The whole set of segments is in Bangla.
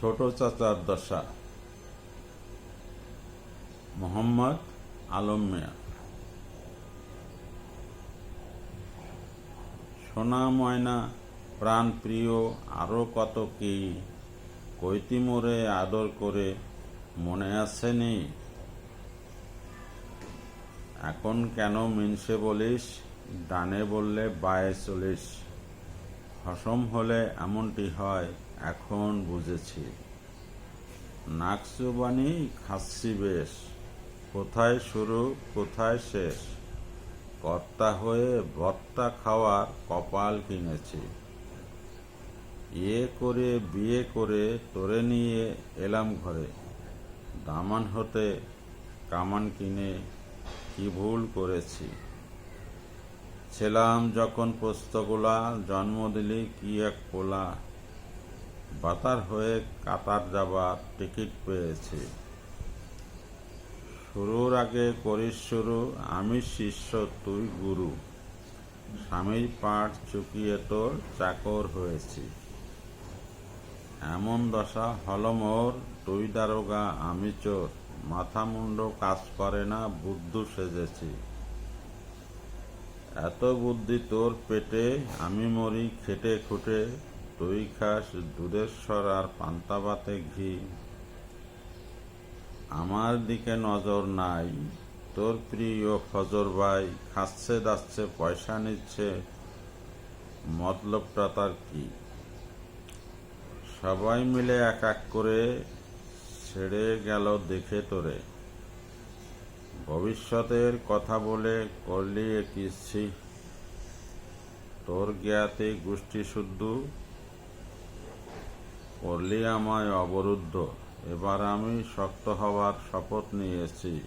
ছোট চাচার দশা। মোহাম্মদ আলম মিয়া। সোনা ময়না, প্রাণ প্রিয়, আরও কত কি? কৈতি মোরে আদর করে, মনে আছে নি? এখন কেন মিনসে বলিস? ডানে বললে বায়ে চলিস। হসম হলে এমনটি হয়, এখন বুঝেছি। নাকচুবানি খাচ্ছি বেশ, কোথায় শুরু, কোথায় শেষ? কর্তা হয়ে ভর্তা খাওয়ার কপাল কিনেছি। ইয়ে করে, বিয়ে করে, তোরে নিয়ে এলাম ঘরে। দামান হতে কামান কিনে কি ভুল করেছি? ছিলাম যখন পোস্তগোলা জন্ম দিলি, কি এক পোলা। বাতার হয়ে কাতার যাবার টিকিট পেয়েছি। শুরুর আগে করিস শুরু, আমি শিষ্য, তুই গুরু। স্বামীর পাঠ চুকিয়ে তোর চাকর হয়েছি। এমন দশা হল মোর, তুই দারোগা, আমি চোর। মাথা মুন্ড কাজ করে না, বুদ্ধ সেজেছি। এত বুদ্ধি তোর পেটে, আমি মরি খেটে খুটে, তুই খাস দুধেশ্বর আর পান্তাবাতে ঘি। আমার দিকে নজর নাই, তোর প্রিয় ফজর ভাই খাচ্ছে দাচ্ছে, পয়সা নিচ্ছে, মতলবটা তার কি? সবাই মিলে এক এক করে ছেড়ে গেল দেখে তোরে। ভবিষ্যতের কথা বলে করলি এ কিচ্ছি তোর জ্ঞাতে গোষ্ঠী শুদ্ধ। করলি আমায় অবরুদ্ধ। এবার আমি শক্ত হওয়ার শপথ নিয়েছি।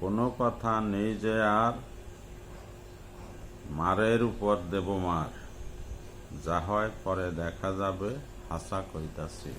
কোনো কথা নেই যে আর মারের উপর দেব মার। যা হয় পরে দেখা যাবে, হাসা করিতাছি